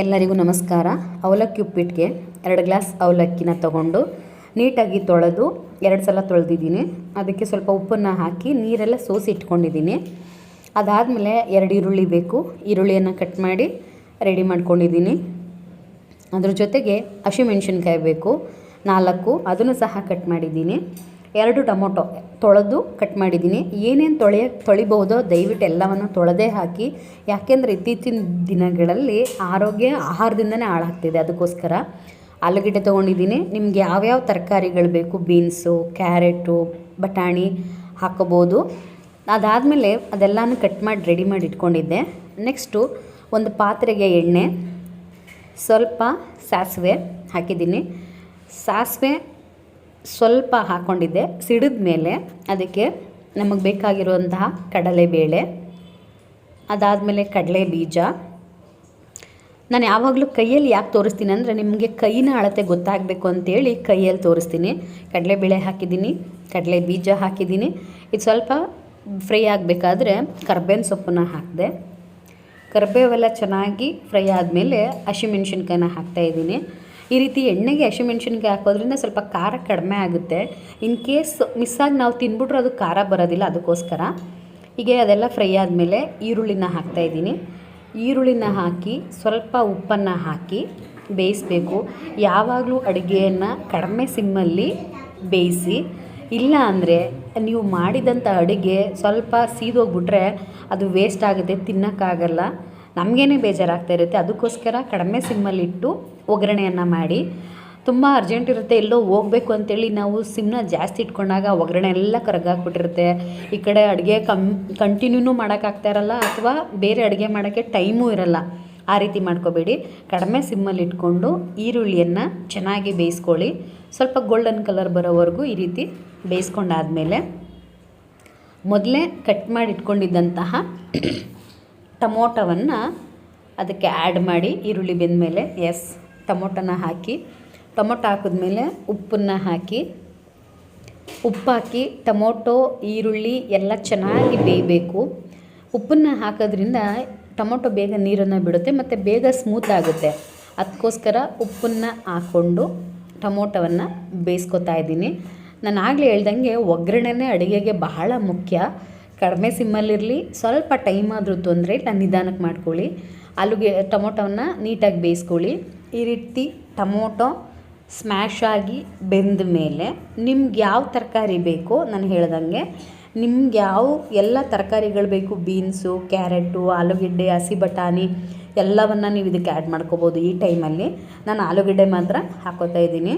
ಎಲ್ಲರಿಗೂ ನಮಸ್ಕಾರ. ಅವಲಕ್ಕಿ ಉಪ್ಪಿಟ್ಟಿಗೆ ಎರಡು ಗ್ಲಾಸ್ ಅವಲಕ್ಕಿನ ತಗೊಂಡು ನೀಟಾಗಿ ತೊಳೆದು ಎರಡು ಸಲ ತೊಳೆದಿದ್ದೀನಿ. ಅದಕ್ಕೆ ಸ್ವಲ್ಪ ಉಪ್ಪನ್ನು ಹಾಕಿ ನೀರೆಲ್ಲ ಸೋಸಿ ಇಟ್ಕೊಂಡಿದ್ದೀನಿ. ಅದಾದಮೇಲೆ ಎರಡು ಈರುಳ್ಳಿ ಬೇಕು. ಈರುಳ್ಳಿಯನ್ನು ಕಟ್ ಮಾಡಿ ರೆಡಿ ಮಾಡ್ಕೊಂಡಿದ್ದೀನಿ. ಅದ್ರ ಜೊತೆಗೆ ಹಸಿಮೆಣ್ಸಿನ್ಕಾಯಿ ಬೇಕು. ನಾಲ್ಕು. ಅದನ್ನು ಸಹ ಕಟ್ ಮಾಡಿದ್ದೀನಿ. ಎರಡು ಟೊಮೊಟೊ ತೊಳೆದು ಕಟ್ ಮಾಡಿದ್ದೀನಿ. ಏನೇನು ತೊಳೆಯ ತೊಳಿಬಹುದೋ ದಯವಿಟ್ಟು ಎಲ್ಲವನ್ನು ತೊಳೆದೇ ಹಾಕಿ. ಯಾಕೆಂದರೆ ಇತ್ತೀಚಿನ ದಿನಗಳಲ್ಲಿ ಆರೋಗ್ಯ ಆಹಾರದಿಂದನೇ ಹಾಳಾಗ್ತಿದೆ ಅದಕ್ಕೋಸ್ಕರ. ಆಲೂಗಡ್ಡೆ ತೊಗೊಂಡಿದ್ದೀನಿ. ನಿಮ್ಗೆ ಯಾವ್ಯಾವ ತರಕಾರಿಗಳು ಬೇಕು? ಬೀನ್ಸು, ಕ್ಯಾರೆಟು, ಬಟಾಣಿ ಹಾಕೋಬೋದು. ಅದಾದಮೇಲೆ ಅದೆಲ್ಲನೂ ಕಟ್ ಮಾಡಿ ರೆಡಿ ಮಾಡಿ ಇಟ್ಕೊಂಡಿದ್ದೆ. ನೆಕ್ಸ್ಟು ಒಂದು ಪಾತ್ರೆಗೆ ಎಣ್ಣೆ, ಸ್ವಲ್ಪ ಸಾಸಿವೆ ಹಾಕಿದ್ದೀನಿ. ಸಾಸಿವೆ ಸ್ವಲ್ಪ ಹಾಕ್ಕೊಂಡಿದ್ದೆ ಸಿಡಿದ ಮೇಲೆ ಅದಕ್ಕೆ ನಮಗೆ ಬೇಕಾಗಿರುವಂತಹ ಕಡಲೆಬೇಳೆ ಅದಾದಮೇಲೆ ಕಡಲೆ ಬೀಜ. ನಾನು ಯಾವಾಗಲೂ ಕೈಯಲ್ಲಿ ಯಾಕೆ ತೋರಿಸ್ತೀನಿ ಅಂದರೆ ನಿಮಗೆ ಕೈನ ಅಳತೆ ಗೊತ್ತಾಗಬೇಕು ಅಂತೇಳಿ ಕೈಯಲ್ಲಿ ತೋರಿಸ್ತೀನಿ. ಕಡಲೆಬೇಳೆ ಹಾಕಿದ್ದೀನಿ, ಕಡಲೆ ಬೀಜ ಹಾಕಿದ್ದೀನಿ. ಇದು ಸ್ವಲ್ಪ ಫ್ರೈ ಆಗಬೇಕಾದ್ರೆ ಕರ್ಬೇವಿನ ಸೊಪ್ಪನ್ನ ಹಾಕಿದೆ. ಕರ್ಬೇವೆಲ್ಲ ಚೆನ್ನಾಗಿ ಫ್ರೈ ಆದಮೇಲೆ ಹಸಿಮೆಣ್ಸಿನ್ಕಾಯಿನ ಹಾಕ್ತಾಯಿದ್ದೀನಿ ಈ ರೀತಿ ಎಣ್ಣೆಗೆ ಹಸಿಮೆಣ್ಸಿನ್ಕಾಯಿ ಹಾಕೋದ್ರಿಂದ ಸ್ವಲ್ಪ ಖಾರ ಕಡಿಮೆ ಆಗುತ್ತೆ. ಇನ್ ಕೇಸ್ ಮಿಸ್ಸಾಗಿ ನಾವು ತಿನ್ಬಿಟ್ರೆ ಅದು ಖಾರ ಬರೋದಿಲ್ಲ ಅದಕ್ಕೋಸ್ಕರ. ಹೀಗೆ ಅದೆಲ್ಲ ಫ್ರೈ ಆದಮೇಲೆ ಈರುಳ್ಳಿನ ಹಾಕ್ತಾಯಿದ್ದೀನಿ ಈರುಳ್ಳಿನ ಹಾಕಿ ಸ್ವಲ್ಪ ಉಪ್ಪನ್ನು ಹಾಕಿ ಬೇಯಿಸಬೇಕು. ಯಾವಾಗಲೂ ಅಡುಗೆಯನ್ನು ಕಡಿಮೆ ಸಿಮ್ಮಲ್ಲಿ ಬೇಯಿಸಿ, ಇಲ್ಲ ಅಂದರೆ ನೀವು ಮಾಡಿದಂಥ ಅಡುಗೆ ಸ್ವಲ್ಪ ಸೀದೋಗ್ಬಿಟ್ರೆ ಅದು ವೇಸ್ಟ್ ಆಗುತ್ತೆ, ತಿನ್ನೋಕ್ಕಾಗಲ್ಲ. ನಮಗೇನೆ ಬೇಜಾರಾಗ್ತಾ ಇರುತ್ತೆ. ಅದಕ್ಕೋಸ್ಕರ ಕಡಿಮೆ ಸಿಮ್ಮಲ್ಲಿಟ್ಟು ಒಗ್ಗರಣೆಯನ್ನು ಮಾಡಿ. ತುಂಬ ಅರ್ಜೆಂಟ್ ಇರುತ್ತೆ. ಎಲ್ಲೋ ಹೋಗಬೇಕು ಅಂತೇಳಿ ನಾವು ಸಿಮ್ನ ಜಾಸ್ತಿ ಇಟ್ಕೊಂಡಾಗ ಒಗ್ಗರಣೆ ಎಲ್ಲ ಕರಗಾಕ್ಬಿಟ್ಟಿರುತ್ತೆ. ಈ ಕಡೆ ಅಡುಗೆ ಕಮ್ ಕಂಟಿನ್ಯೂನು ಮಾಡೋಕ್ಕಾಗ್ತಾ ಇರಲ್ಲ ಅಥವಾ ಬೇರೆ ಅಡುಗೆ ಮಾಡೋಕ್ಕೆ ಟೈಮೂ ಇರಲ್ಲ. ಆ ರೀತಿ ಮಾಡ್ಕೋಬೇಡಿ. ಕಡಿಮೆ ಸಿಮ್ಮಲ್ಲಿ ಇಟ್ಕೊಂಡು ಈರುಳ್ಳಿಯನ್ನು ಚೆನ್ನಾಗಿ ಬೇಯಿಸ್ಕೊಳ್ಳಿ. ಸ್ವಲ್ಪ ಗೋಲ್ಡನ್ ಕಲರ್ ಬರೋವರೆಗೂ ಈ ರೀತಿ ಬೇಯಿಸ್ಕೊಂಡಾದಮೇಲೆ ಮೊದಲೇ ಕಟ್ ಮಾಡಿ ಇಟ್ಕೊಂಡಿದ್ದಂತಹ ಟೊಮೊಟೊವನ್ನು ಅದಕ್ಕೆ ಆ್ಯಡ್ ಮಾಡಿ ಈರುಳ್ಳಿ ಬೆಂದಮೇಲೆ ಎಸ್ ಟೊಮೊಟೊನ ಹಾಕಿ, ಟೊಮೊಟೊ ಹಾಕಿದ್ಮೇಲೆ ಉಪ್ಪನ್ನು ಹಾಕಿ ಉಪ್ಪು ಹಾಕಿ ಟೊಮೊಟೊ, ಈರುಳ್ಳಿ ಎಲ್ಲ ಚೆನ್ನಾಗಿ ಬೇಯಬೇಕು. ಉಪ್ಪನ್ನು ಹಾಕೋದ್ರಿಂದ ಟೊಮೊಟೊ ಬೇಗ ನೀರನ್ನು ಬಿಡುತ್ತೆ ಮತ್ತು ಬೇಗ ಸ್ಮೂತ್ ಆಗುತ್ತೆ. ಅದಕ್ಕೋಸ್ಕರ ಉಪ್ಪನ್ನು ಹಾಕ್ಕೊಂಡು ಟೊಮೊಟೊವನ್ನು ಬೇಯಿಸ್ಕೊತಾ ಇದ್ದೀನಿ. ನಾನು ಆಗಲೇ ಹೇಳ್ದಂಗೆ ಒಗ್ಗರಣೆನೇ ಅಡುಗೆಗೆ ಬಹಳ ಮುಖ್ಯ. ಕಡಿಮೆ ಸಿಮ್ಮಲ್ಲಿರಲಿ ಸ್ವಲ್ಪ ಟೈಮ್ ಆದರೂ ತೊಂದರೆ ಇಲ್ಲ, ನಿಧಾನಕ್ಕೆ ಮಾಡ್ಕೊಳ್ಳಿ. ಆಲೂಗೆ, ಟೊಮೊಟೊವನ್ನು ನೀಟಾಗಿ ಬೇಯಿಸ್ಕೊಳ್ಳಿ. ಈ ರೀತಿ ಟೊಮೊಟೊ ಸ್ಮ್ಯಾಶ್ ಆಗಿ ಬೆಂದ ಮೇಲೆ ನಿಮ್ಗೆ ಯಾವ ತರಕಾರಿ ಬೇಕೋ ನಾನು ಹೇಳ್ದಂಗೆ ನಿಮ್ಗೆ ಯಾವ ಎಲ್ಲ ತರಕಾರಿಗಳು ಬೇಕು, ಬೀನ್ಸು, ಕ್ಯಾರೆಟು, ಆಲೂಗೆಡ್ಡೆ, ಹಸಿ ಬಟಾಣಿ ಎಲ್ಲವನ್ನು ನೀವು ಇದಕ್ಕೆ ಆ್ಯಡ್ ಮಾಡ್ಕೋಬೋದು ಈ ಟೈಮಲ್ಲಿ. ನಾನು ಆಲೂಗೆಡ್ಡೆ ಮಾತ್ರ ಹಾಕೋತಾ ಇದ್ದೀನಿ.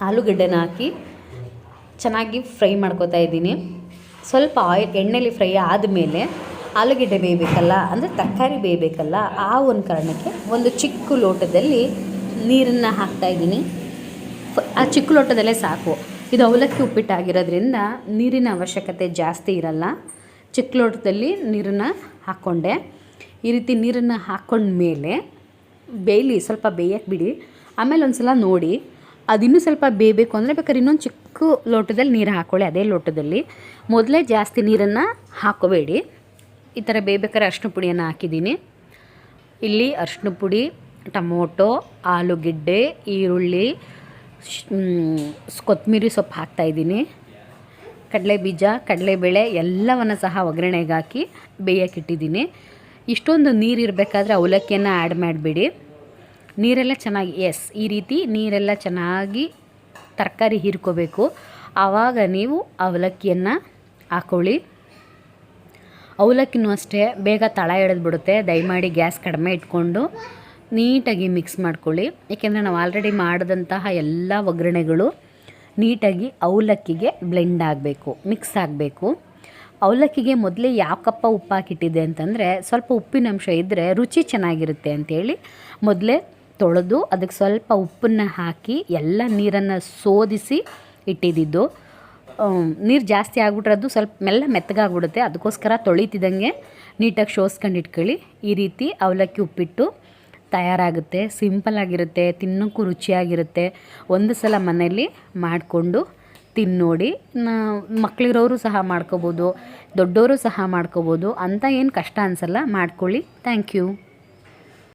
ಆಲೂಗೆಡ್ಡೆನ ಹಾಕಿ ಚೆನ್ನಾಗಿ ಫ್ರೈ ಮಾಡ್ಕೋತಾ ಇದ್ದೀನಿ. ಸ್ವಲ್ಪ ಆಯಿಲ್ ಎಣ್ಣೆಲಿ ಫ್ರೈ ಆದಮೇಲೆ ಆಲೂಗೆಡ್ಡೆ ಬೇಯಬೇಕಲ್ಲ? ಅಂದರೆ ತರಕಾರಿ ಬೇಯಬೇಕಲ್ಲ? ಆ ಒಂದು ಕಾರಣಕ್ಕೆ ಒಂದು ಚಿಕ್ಕ ಲೋಟದಲ್ಲಿ ನೀರನ್ನು ಹಾಕ್ತಾಯಿದ್ದೀನಿ ಆ ಚಿಕ್ಕ ಲೋಟದಲ್ಲೇ ಸಾಕು. ಇದು ಅವಲಕ್ಕಿ ಉಪ್ಪಿಟ್ಟಾಗಿರೋದ್ರಿಂದ ನೀರಿನ ಅವಶ್ಯಕತೆ ಜಾಸ್ತಿ ಇರಲ್ಲ. ಚಿಕ್ಕ ಲೋಟದಲ್ಲಿ ನೀರನ್ನು ಹಾಕ್ಕೊಂಡೆ. ಈ ರೀತಿ ನೀರನ್ನು ಹಾಕ್ಕೊಂಡ್ಮೇಲೆ ಬೇಯಲಿ, ಸ್ವಲ್ಪ ಬೇಯಕ್ಕೆ ಬಿಡಿ. ಆಮೇಲೆ ಒಂದು ಸಲ ನೋಡಿ ಅದಿನ್ನೂ ಸ್ವಲ್ಪ ಬೇಯಬೇಕು ಅಂದರೆ ಬೇಕಾದ್ರೆ ಇನ್ನೊಂದು ಚಿಕ್ಕ ಲೋಟದಲ್ಲಿ ನೀರು ಹಾಕ್ಕೊಳ್ಳಿ ಅದೇ ಲೋಟದಲ್ಲಿ. ಮೊದಲೇ ಜಾಸ್ತಿ ನೀರನ್ನು ಹಾಕೋಬೇಡಿ. ಈ ಥರ ಬೇಯ್ಬೇಕಾದ್ರೆ ಅರ್ಶಿನ ಪುಡಿಯನ್ನು ಹಾಕಿದ್ದೀನಿ. ಇಲ್ಲಿ ಅರ್ಶಿನ ಪುಡಿ, ಟೊಮೊಟೊ, ಆಲೂಗೆಡ್ಡೆ, ಈರುಳ್ಳಿ ಕೊತ್ತಂಬರಿ ಸೊಪ್ಪು ಹಾಕ್ತಾಯಿದ್ದೀನಿ ಕಡಲೆ ಬೀಜ ಕಡಲೆಬೇಳೆ ಎಲ್ಲವನ್ನು ಸಹ ಒಗ್ಗರಣೆಗೆ ಹಾಕಿ ಬೇಯಕ್ಕಿಟ್ಟಿದ್ದೀನಿ ಇಷ್ಟೊಂದು ನೀರು ಇರಬೇಕಾದ್ರೆ ಅವಲಕ್ಕಿಯನ್ನು ಆ್ಯಡ್ ಮಾಡಬೇಡಿ. ನೀರೆಲ್ಲ ಚೆನ್ನಾಗಿ ಎಸ್ ಈ ರೀತಿ ನೀರೆಲ್ಲ ಚೆನ್ನಾಗಿ ತರಕಾರಿ ಹೀರ್ಕೋಬೇಕು. ಆವಾಗ ನೀವು ಅವಲಕ್ಕಿಯನ್ನು ಹಾಕ್ಕೊಳ್ಳಿ ಅವಲಕ್ಕಿನೂ ಅಷ್ಟೇ, ಬೇಗ ತಳ ಹಿಡಿದ್ಬಿಡುತ್ತೆ ದಯಮಾಡಿ ಗ್ಯಾಸ್ ಕಡಿಮೆ ಇಟ್ಕೊಂಡು ನೀಟಾಗಿ ಮಿಕ್ಸ್ ಮಾಡ್ಕೊಳ್ಳಿ. ಏಕೆಂದರೆ ನಾವು ಆಲ್ರೆಡಿ ಮಾಡಿದಂತಹ ಎಲ್ಲ ಒಗ್ಗರಣೆಗಳು ನೀಟಾಗಿ ಅವಲಕ್ಕಿಗೆ ಬ್ಲೆಂಡ್ ಆಗಬೇಕು ಮಿಕ್ಸ್ ಆಗಬೇಕು. ಅವಲಕ್ಕಿಗೆ ಮೊದಲೇ ಯಾಕಪ್ಪ ಉಪ್ಪು ಹಾಕಿಟ್ಟಿದ್ದೆ ಅಂತಂದರೆ, ಸ್ವಲ್ಪ ಉಪ್ಪಿನಂಶ ಇದ್ದರೆ ರುಚಿ ಚೆನ್ನಾಗಿರುತ್ತೆ ಅಂಥೇಳಿ ಮೊದಲೇ ತೊಳೆದು ಅದಕ್ಕೆ ಸ್ವಲ್ಪ ಉಪ್ಪನ್ನು ಹಾಕಿ ಎಲ್ಲ ನೀರನ್ನು ಸೋದಿಸಿ ಇಟ್ಟಿದ್ದಿದ್ದು ನೀರು ಜಾಸ್ತಿ ಆಗ್ಬಿಟ್ರೆ ಅದು ಸ್ವಲ್ಪ ಮೆಲ್ಲ ಮೆತ್ತಗಾಗ್ಬಿಡುತ್ತೆ. ಅದಕ್ಕೋಸ್ಕರ ತೊಳಿತಿದ್ದಂಗೆ ನೀಟಾಗಿ ಶೋಸ್ಕೊಂಡು ಇಟ್ಕೊಳ್ಳಿ. ಈ ರೀತಿ ಅವಲಕ್ಕಿ ಉಪ್ಪಿಟ್ಟು ತಯಾರಾಗುತ್ತೆ. ಸಿಂಪಲ್ಲಾಗಿರುತ್ತೆ ತಿನ್ನೋಕ್ಕೂ ರುಚಿಯಾಗಿರುತ್ತೆ. ಒಂದು ಸಲ ಮನೆಯಲ್ಲಿ ಮಾಡಿಕೊಂಡು ತಿನ್ನೋಡಿ ಮಕ್ಕಳಿರೋರು ಸಹ ಮಾಡ್ಕೋಬೋದು ದೊಡ್ಡವರು ಸಹ ಮಾಡ್ಕೋಬೋದು. ಅಂತ ಏನು ಕಷ್ಟ ಅನಿಸಲ್ಲ, ಮಾಡ್ಕೊಳ್ಳಿ. Thank you.